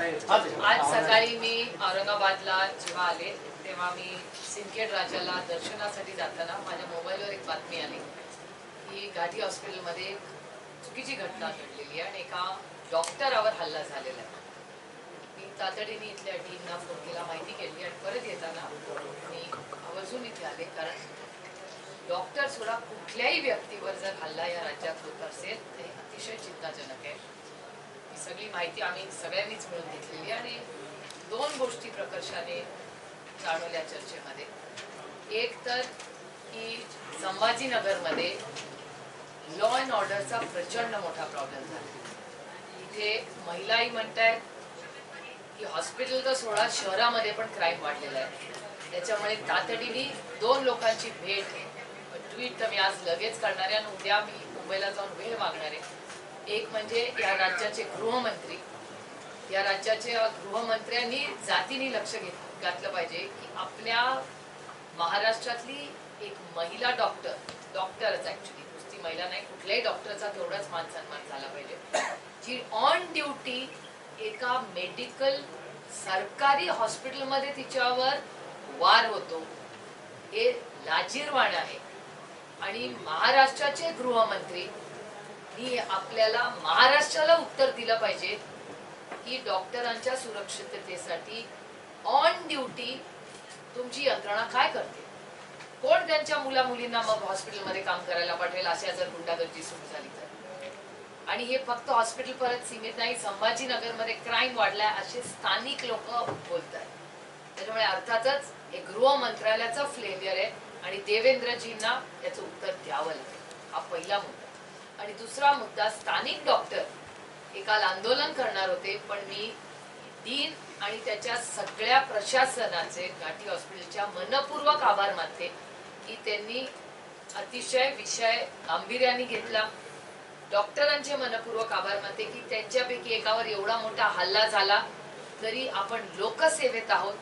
आज सकाळी मी औरंगाबादला जेव्हा आले तेव्हा मी सिंदखेड राजाला दर्शनासाठी जाताना माझ्या मोबाईलवर एक बातमी आली. की घाटी हॉस्पिटलमध्ये चुकीची घटना घडलेली आहे आणि एका डॉक्टरावर हल्ला झालेला आहे. मी तातडीने इथल्या टीमना फोन केला माहिती केली आणि परत येताना मी आवर्जून इथे आले. कारण डॉक्टर सुद्धा कुठल्याही व्यक्तीवर जर हल्ला या राज्यात होत असेल ते अतिशय चिंताजनक आहे. ही सगळी माहिती आम्ही सगळ्यांनीच मिळून घेतलेली आणि दोन गोष्टी प्रकर्षाने जाणवल्या चर्चेमध्ये. एक तर की संभाजीनगरमध्ये लॉ अँड ऑर्डरचा प्रचंड मोठा प्रॉब्लेम झाला. इथे महिलाही म्हणतायत की हॉस्पिटल तर सोडा शहरामध्ये पण क्राईम वाढलेला आहे. त्याच्यामुळे तातडीने दोन लोकांची भेट ट्विट तर मी आज लगेच करणार आहे आणि उद्या मी मुंबईला जाऊन वेळ मागणार. आहे एक म्हणजे या राज्याचे गृहमंत्री. या राज्याच्या गृहमंत्र्यांनी जातीने लक्ष घेत घातलं पाहिजे की आपल्या महाराष्ट्रातली एक महिला डॉक्टर डॉक्टरच ऍक्च्युली नुसती महिला नाही कुठल्याही डॉक्टरचा तेवढाच मान सन्मान झाला पाहिजे. जी ऑन ड्युटी एका मेडिकल सरकारी हॉस्पिटलमध्ये तिच्यावर वार होतो हे लाजीरवाण आहे. आणि महाराष्ट्राचे गृहमंत्री ही आपल्याला महाराष्ट्राला उत्तर दिलं पाहिजे की डॉक्टरांच्या सुरक्षिततेसाठी ऑन ड्युटी तुमची यंत्रणा काय करते? कोण त्यांच्या मुला मुलींना मग हॉस्पिटलमध्ये काम करायला पाठवेल? अशा जर गुंडागर्दी सुरू झाली तर. आणि हे फक्त हॉस्पिटल परत सीमित नाही संभाजीनगरमध्ये क्राईम वाढलाय असे स्थानिक लोक बोलत आहेत त्याच्यामुळे अर्थातच हे गृह मंत्रालयाचं फ्लेवियर आहे आणि देवेंद्रजींना याचं उत्तर द्यावं लागेल. हा पहिला मुद्दा. आणि दुसरा मुद्दा स्थानिक डॉक्टर हे काल आंदोलन करणार होते पण मी दिन आणि त्याच्या सगळ्या प्रशासनाचे घाटी हॉस्पिटलच्या मनपूर्वक आभार मानते की त्यांनी अतिशय विषय गांभीर्याने घेतला. डॉक्टरांचे मनपूर्वक आभार मानते की त्यांच्यापैकी एकावर एवढा मोठा हल्ला झाला तरी आपण लोकसेवेत आहोत.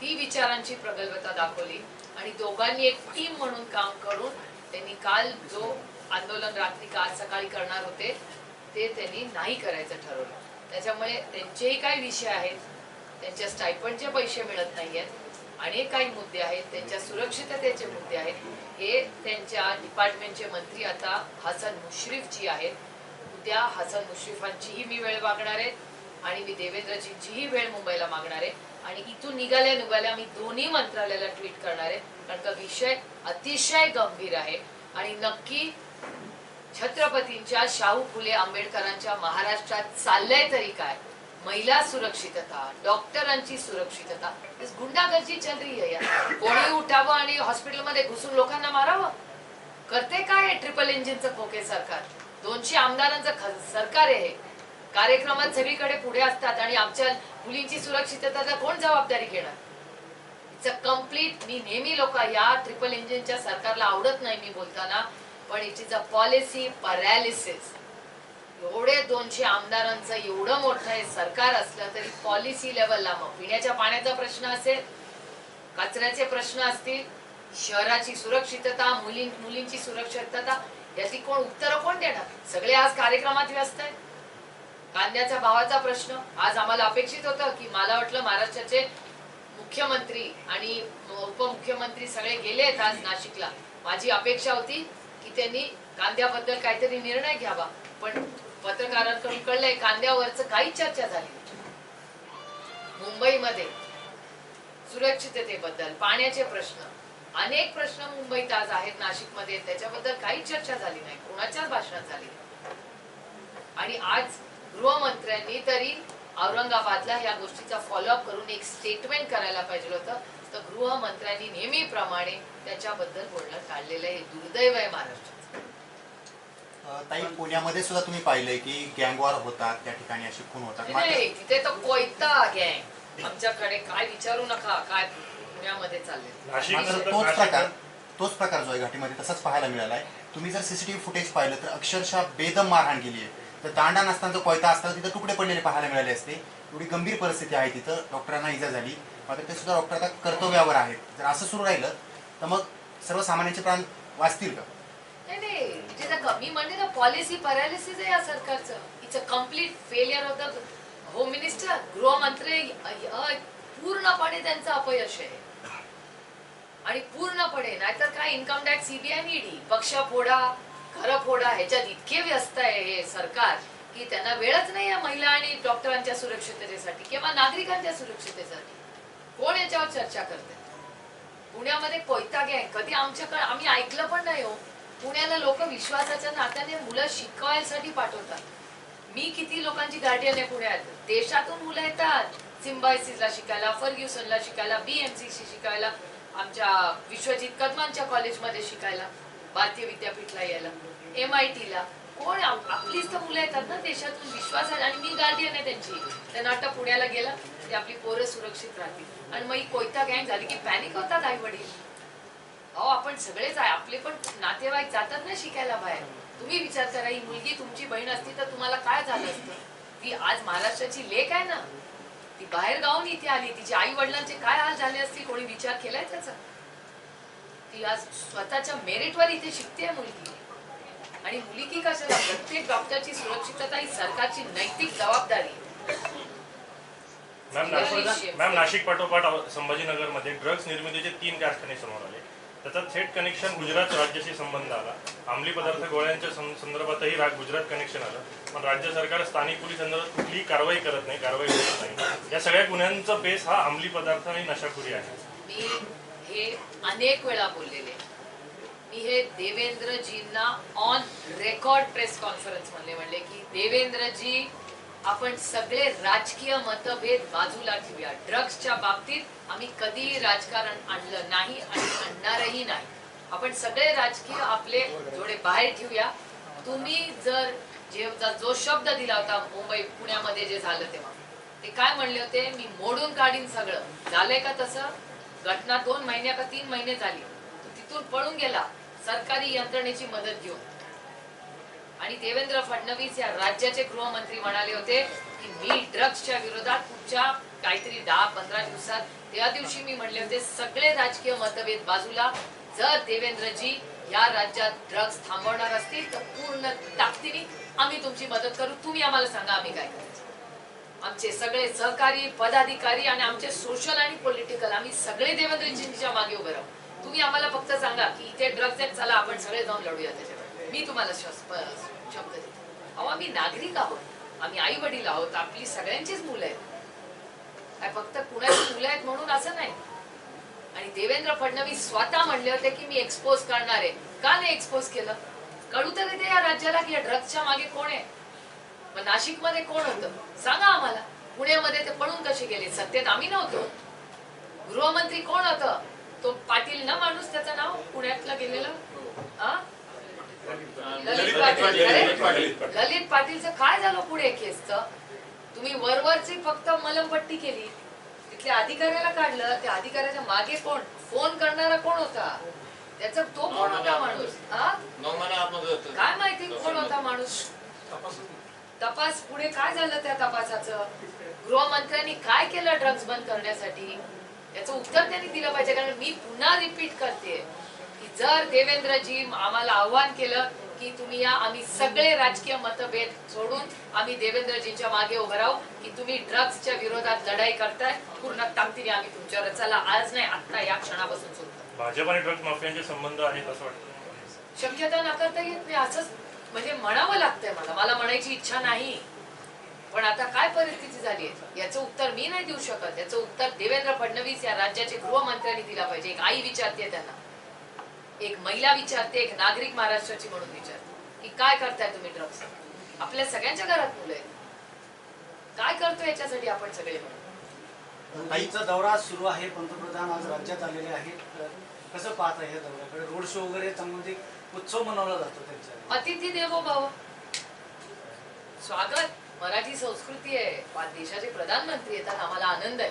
ती विचारांची प्रगल्भता दाखवली आणि दोघांनी एक टीम म्हणून काम करून त्यांनी काल जो आंदोलन रात्री काल सकाळी करणार होते ते त्यांनी नाही करायचं ठरवलं. त्याच्यामुळे त्यांचेही काही विषय आहेत त्यांच्या स्टायपंडचे पैसे मिळत नाहीयेत अनेक काही मुद्दे आहेत त्यांच्या सुरक्षिततेचे मुद्दे आहेत. हे त्यांच्या डिपार्टमेंटचे मंत्री आता हसन मुश्रीफ जी आहेत. उद्या हसन मुश्रीफांचीही मी वेळ मागणार आहे आणि मी देवेंद्रजींचीही वेळ मुंबईला मागणार आहे. आणि इथून निघाल्या निघाल्या मी दोन्ही मंत्रालयाला ट्विट करणार आहे कारण का विषय अतिशय गंभीर आहे. आणि नक्की छत्रपतींच्या शाहू फुले आंबेडकरांच्या महाराष्ट्रात चाललंय तरी काय? महिला सुरक्षितता डॉक्टरांची सुरक्षितता. गुंडागर्जी गुंडागर्दी चल कोणी उठावं आणि हॉस्पिटलमध्ये घुसून लोकांना मारावं? करते काय ट्रिपल इंजिनचं खोके सरकार? दोनशे आमदारांचं सरकार आहे कार्यक्रमात सगळीकडे पुढे असतात आणि आमच्या मुलींची सुरक्षितता कोण जबाबदारी घेणार? इट्स अ कंप्लीट मी नेहमी लोक या ट्रिपल इंजिनच्या सरकारला आवडत नाही मी बोलताना. पण it is a policy paralysis एवढे दोनशे आमदारांचं एवढं मोठं हे सरकार असलं तरी पॉलिसी लेवलला मग पिण्याच्या पाण्याचा प्रश्न असेल कचऱ्याचे प्रश्न असतील शहराची सुरक्षितता मुली मुलींची सुरक्षितता याची कोण उत्तरं कोण देणार? सगळे आज कार्यक्रमात व्यस्त आहेत. कांद्याचा भावाचा प्रश्न आज आम्हाला अपेक्षित होतं की मला वाटलं महाराष्ट्राचे मुख्यमंत्री आणि उपमुख्यमंत्री सगळे गेले आहेत आज नाशिकला. माझी अपेक्षा होती की त्यांनी कांद्याबद्दल काहीतरी निर्णय घ्यावा. पण पत्रकारांकडून कळलंय कांद्यावरच काही चर्चा झाली मुंबईमध्ये सुरक्षिततेबद्दल पाण्याचे प्रश्न. अनेक प्रश्न मुंबईत आज आहेत नाशिकमध्ये. त्याच्याबद्दल काही चर्चा झाली नाही. कोणाच्याच भाषणात झाली आणि आज गृहमंत्र्यांनी तरी औरंगाबादला या गोष्टीचा फॉलोअप करून एक स्टेटमेंट करायला पाहिजे होतं. तर गृहमंत्र्यांनी नेहमीप्रमाणे त्याच्याबद्दल बोलणं आहे. हे दुर्दैव आहे महाराष्ट्राचं अ, ताई पुण्यामध्ये सुद्धा तुम्ही पाहिलंय की गँगवॉर होतात त्या ठिकाणी असे खून होतात. मात्र नाही तिथे तर कोयता गँग. आमच्याकडे काय विचारू नका काय पुण्यामध्ये चालले मात्र तोच प्रकार तोच प्रकार जो आहे घाटीमध्ये तसाच पाहायला मिळाला आहे तुम्ही जर सीसीटीव्ही फुटेज पाहिलं तर अक्षरशः बेदम मारहाण केली आहे. तर दांडा नसताना जो कोयता असताना तिथं तुकडे पडलेले पाहायला मिळाले असते. एवढी गंभीर परिस्थिती आहे तिथं. डॉक्टरांना इजा झाली. मात्र ते सुद्धा डॉक्टर आता कर्तव्यावर आहेत जर असं सुरू राहिलं तर मग सर्वसामान्यांचे प्राण वाचतील का? नाही नाही. म्हणजे the- मी म्हणते ना पॉलिसी पॅरालिसिस आहे या सरकारचं. It's a complete failure of the home minister गृहमंत्री पूर्णपणे त्यांचं अपयश आहे. आणि पूर्णपणे नाहीतर काय इन्कम टॅक्स सीबीआय ईडी पक्ष फोडा घर फोडा ह्याच्यात इतके व्यस्त आहे हे सरकार की त्यांना वेळच नाही या महिला आणि डॉक्टरांच्या सुरक्षिततेसाठी किंवा नागरिकांच्या सुरक्षिततेसाठी. कोण याच्यावर चर्चा करते? पुण्यामध्ये कोयता गँग कधी आमच्याकडे आम्ही ऐकलं पण नाही हो. पुण्याला लोक विश्वासाच्या नात्याने मुलं शिकवायसाठी पाठवतात. मी किती लोकांची गार्डियन आहे पुण्यात? देशातून मुलं येतात. सिम्बायसिसला शिकायला फर्ग्युसनला शिकायला बीएमसीसी शिकायला आमच्या विश्वजित कदमांच्या कॉलेजमध्ये शिकायला भारतीय विद्यापीठला यायला एम आय टीला कोण? आपलीच तर मुलं येतात ना देशातून. विश्वास आहे. आणि मी गार्डियन आहे त्यांची. त्यांना आता पुण्याला गेलं. ते आपली पोरं सुरक्षित राहतील. आणि मग ही कोयता गँग झाली की पॅनिक होतात आई वडील अहो आपण सगळेच आहे. आपले पण नातेवाईक जातात ना शिकायला बाहेर. तुम्ही विचार करा ही मुलगी तुमची बहीण असती तर तुम्हाला काय झालं असतं? ती आज महाराष्ट्राची लेख आहे ना. ती बाहेर गावून इथे आली. तिच्या आई वडिलांचे काय हाल झाले असतील? कोणी विचार केलाय त्याचा? ती आज स्वतःच्या मेरिटवर इथे शिकते मुलगी. आणि मुली की कशाला? प्रत्येक डॉक्टरची सुरक्षितता ही सरकारची नैतिक जबाबदारी आहे. मॅम नाशिक मॅम नाशिक पाठोपाठ संभाजीनगरमध्ये ड्रग्ज निर्मितीचे तीन कारखाने समोर आले. त्याचा थेट कनेक्शन गुजरात राज्याशी संबंध आला. अंमली पदार्थ गोळ्यांच्या संदर्भातही गुजरात कनेक्शन आलं. पण राज्य सरकार स्थानिक पोलीस संदर्भात कुठलीही कारवाई करत नाही कारवाई होत नाही. या सगळ्या गुन्ह्यांचा बेस हा अंमली पदार्थ आणि नशाखोरी आहे. मी हे अनेक वेळा बोललेले. मी हे देवेंद्रजींना ऑन रेकॉर्ड प्रेस कॉन्फरन्समध्ये म्हणले की देवेंद्रजी आपण सगळे राजकीय मतभेद बाजूला ठेवूया. ड्रग्सच्या बाबतीत आम्ही कधीही राजकारण आणलं नाही आणि आणणारही नाही. आपण सगळे राजकीय आपले जोडे बाहेर ठेवूया. तुम्ही जर जे जो शब्द दिला होता मुंबई पुण्यामध्ये जे झालं तेव्हा ते काय म्हणले होते? मी मोडून काढीन सगळं. झालंय का तसं? घटना दोन महिन्या का तीन महिने झाली? तिथून पळून गेला. सरकारी यंत्रणेची मदत घेऊन. आणि देवेंद्र फडणवीस या राज्याचे गृहमंत्री म्हणाले होते की मी ड्रग्सच्या विरोधात पुढच्या काहीतरी दहा पंधरा दिवसात त्या दिवशी मी म्हणले होते सगळे राजकीय मतभेद बाजूला. जर देवेंद्रजी या राज्यात ड्रग्स थांबवणार असतील तर पूर्ण ताकदीने आम्ही तुमची मदत करू. तुम्ही आम्हाला सांगा आम्ही काय करायचं आमचे सगळे सहकारी पदाधिकारी आणि आमचे सोशल आणि पॉलिटिकल आम्ही सगळे देवेंद्रजींच्या मागे उभे राहू. तुम्ही आम्हाला फक्त सांगा की इथे ड्रग्ज आहेत चला आपण सगळे जाऊन लढूया त्याच्यावर मी तुम्हाला शब्द देते. अहो आम्ही नागरिक आहोत. आम्ही आई वडील आहोत. आपली सगळ्यांचीच मुलं आहेत. काय फक्त कुणाची मुलं आहेत म्हणून असं नाही. आणि देवेंद्र फडणवीस स्वतः म्हणले होते की मी एक्सपोज करणार आहे. का नाही एक्सपोज केलं? कळू तर येते या राज्याला की या ड्रग्सच्या मागे कोण आहे? मग नाशिकमध्ये कोण होतं? सांगा आम्हाला. पुण्यामध्ये ते पळून कसे गेले? सत्तेत आम्ही नव्हतो. गृहमंत्री कोण होतं? तो पाटील ना माणूस त्याचं नाव पुण्यातलं गेलेलं? हा? ललित पाटील? ललित पाटीलचं काय झालं पुढे केसचं? तुम्ही वरवरची फक्त मलमपट्टी केली. तिथल्या अधिकाऱ्याला काढलं. त्या अधिकाऱ्याच्या मागे कोण? फोन करणारा कोण होता? त्याचा तो कोण होता माणूस? हा? काय माहिती कोण होता माणूस? तपास. पुढे काय झालं त्या तपासाचं? गृहमंत्र्यांनी काय केलं ड्रग्ज बंद करण्यासाठी? याचं उत्तर त्यांनी दिलं पाहिजे कारण मी पुन्हा रिपीट करते. की जर देवेंद्रजी आम्हाला आव्हान केलं की तुम्ही या आम्ही सगळे राजकीय मतभेद सोडून आम्ही देवेंद्रजींच्या मागे उभं राहू की तुम्ही ड्रग्सच्या विरोधात लढाई करताय पूर्ण ताकदीने आम्ही तुमच्यावर चला. आज नाही आत्ता या क्षणापासून सुरू. करू. भाजप आणि ड्रग्ज माफियांचे संबंध आहेत असं वाटतं शक्यता नाकारता येत नाही. असंच म्हणजे म्हणावं लागतंय मला. मला म्हणायची इच्छा नाही. पण आता काय परिस्थिती झाली आहे? याचं उत्तर मी नाही देऊ शकत. याचं उत्तर देवेंद्र फडणवीस या राज्याचे गृहमंत्र्यांनी दिला पाहिजे. एक आई विचारते त्यांना. एक महिला विचारते एक नागरिक महाराष्ट्राची म्हणून विचारते की काय करताय तुम्ही ड्रग्स आपल्या सगळ्यांच्या घरात मुलं आहेत. काय करतो याच्यासाठी आपण सगळे ताईचा दौरा सुरू आहे पंतप्रधान आज राज्यात आलेले आहेत. कसं पाहत आहे या दौऱ्याकडे? रोड शो वगैरे संबंधित उत्सव मनवला जातो त्यांच्या अतिथी देवो भव. स्वागत. मराठी संस्कृती आहे. देशाचे प्रधानमंत्री येतात आम्हाला आनंद आहे.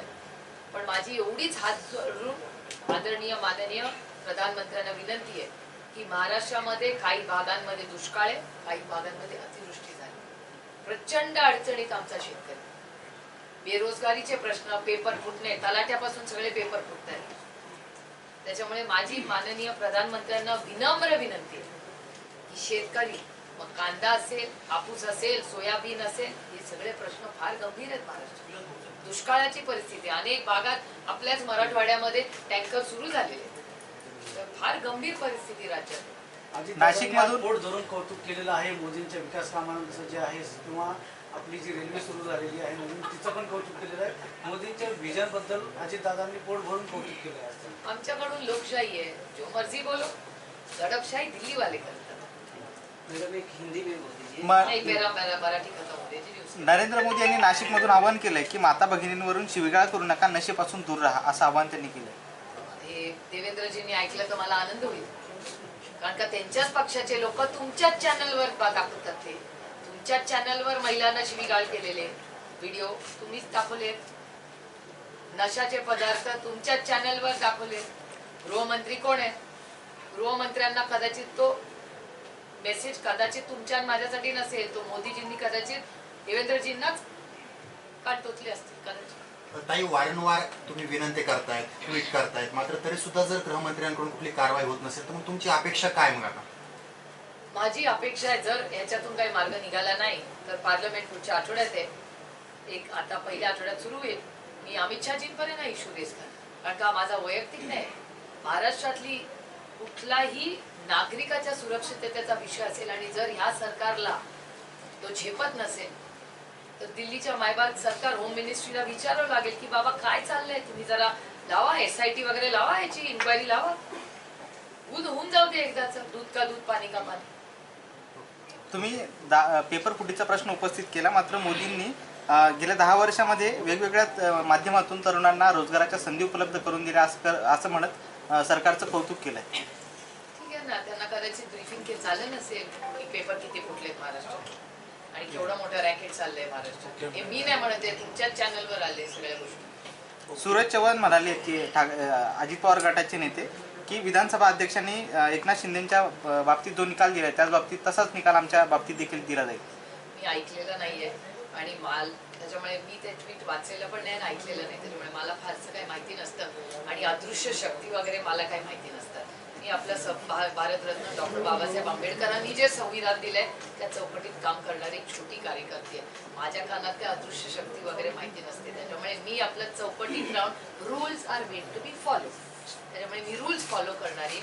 पण माझी एवढीच हात जोडून आदरणीय माननीय प्रधानमंत्र्यांना विनंती आहे की महाराष्ट्रामध्ये काही भागांमध्ये दुष्काळ आहे काही भागांमध्ये अतिवृष्टी झाली. प्रचंड अडचणीत आमचा शेतकरी. बेरोजगारीचे प्रश्न पेपर फुटणे तलाट्यापासून सगळे पेपर फुटत आहेत. त्याच्यामुळे माझी माननीय प्रधानमंत्र्यांना विनम्र विनंती आहे की शेतकरी मग कांदा असेल कापूस असेल सोयाबीन असेल हे सगळे प्रश्न फार गंभीर आहेत महाराष्ट्रात. दुष्काळाची परिस्थिती अनेक भागात आपल्याच मराठवाड्यामध्ये टँकर सुरू झालेले आहेत. फार गंभीर परिस्थिती राज्यात. नाशिकमधून- नाशिकमधून पोट धरून कौतुक केलेलं आहे मोदींच्या विकास कामांचं जे आहे किंवा आपली जी रेल्वे सुरू झालेली आहे नवीन तिचं पण कौतुक केलेलं आहे. मोदींच्या विजनबद्दल अजितदादांनी पोट भरून कौतुक केलं आहे आमच्याकडून लोकशाही आहे. जो मर्जी बोलो दडपशाही दिल्ली वाले करतात नरेंद्र मोदी यांनी नाशिकमधून आवाहन केलंय की माता भगिनींवरून शिवीगाळ करू नका नशेपासून दूर राहा असं आवाहन त्यांनी केलंय. हे देवेंद्रजींनी ऐकलं तर मला आनंद होईल. कारण का त्यांच्याच पक्षाचे लोक तुमच्याच चॅनलवर दाखवतात ते. तुमच्याच चॅनलवर महिलांना शिवीगाळ केलेले. व्हिडिओ तुम्हीच दाखवले. नशाचे पदार्थ तुमच्याच चॅनलवर दाखवले. गृहमंत्री कोण आहे? गृहमंत्र्यांना कदाचित तो मेसेज कदाचित तुमच्या माझ्यासाठी नसेल. तो मोदीजींनी कदाचित देवेंद्रजींनाच काटोचले असतील कदाचित. ताई वारंवार तुम्ही विनंती करतायत ट्विट करतायत मात्र तरी सुद्धा जर गृहमंत्र्यांकडून कुठली कारवाई होत नसेल तर मग तुमची अपेक्षा काय मग आता? माझी अपेक्षा आहे जर याच्यातून काही मार्ग निघाला नाही तर पार्लमेंट पुढच्या आठवड्यात आहे. एक आता पहिल्या आठवड्यात सुरू होईल. मी अमित शहाजींपर्यंत इश्यू रेस करणार कारण का माझा वैयक्तिक नाही. महाराष्ट्रातली कुठलाही नागरिकाच्या सुरक्षिततेचा विषय असेल आणि जर ह्या सरकारला तो झेपत नसेल तर दिल्लीच्या मायबाग सरकार होम मिनिस्ट्रीला विचारावं लागेल की बाबा काय चाललंय? तुम्ही जरा लावा एस आय टी वगैरे लावा याची इन्क्वायरी लावा. दूध होऊन जाऊ दे एकदाच. दूध का दूध पाणी का पाणी. तुम्ही पेपर फुटीचा प्रश्न उपस्थित केला. मात्र मोदींनी गेल्या दहा वर्षामध्ये वेगवेगळ्या माध्यमातून तरुणांना रोजगाराच्या संधी उपलब्ध करून दिल्या असं म्हणत सरकारचं कौतुक केलंय. ठीक आहे ना. त्यांना कदाचित ब्रीफिंग झालं नसेल पेपर किती फुटलेत महाराष्ट्रात? आणि केवढं मोठं रॅकेट चाललंय महाराष्ट्रात. हे मी नाही म्हणत आहे तुमच्याच चॅनलवर आले सगळ्या गोष्टी. सूरज चव्हाण म्हणाले की अजित पवार गटाचे नेते की विधानसभा अध्यक्षांनी एकनाथ शिंदेच्या बाबतीत जो निकाल दिलाय त्याच बाबतीत तसाच निकाल आमच्या बाबतीत देखील दिला जाईल. मी ऐकलेलं नाहीये. आणि माल त्याच्यामुळे मी ते ट्विट वाचलेलं पण नाही ऐकलेलं नाही त्याच्यामुळे मला फारसं काही माहिती नसतं. आणि अदृश्य शक्ती वगैरे मला काही माहिती नसतं. त्यांनी आपल्या भारतरत्न डॉक्टर बाबासाहेब आंबेडकरांनी जे संविधान दिलंय त्या चौकटीत काम करणारी एक छोटी कार्यकर्ती आहे. माझ्या कानात त्या अदृश्य शक्ती वगैरे माहिती नसते. त्याच्यामुळे मी आपल्या चौकटीत राहून rules are made to be follow त्याच्यामुळे मी रूल्स फॉलो करणारी.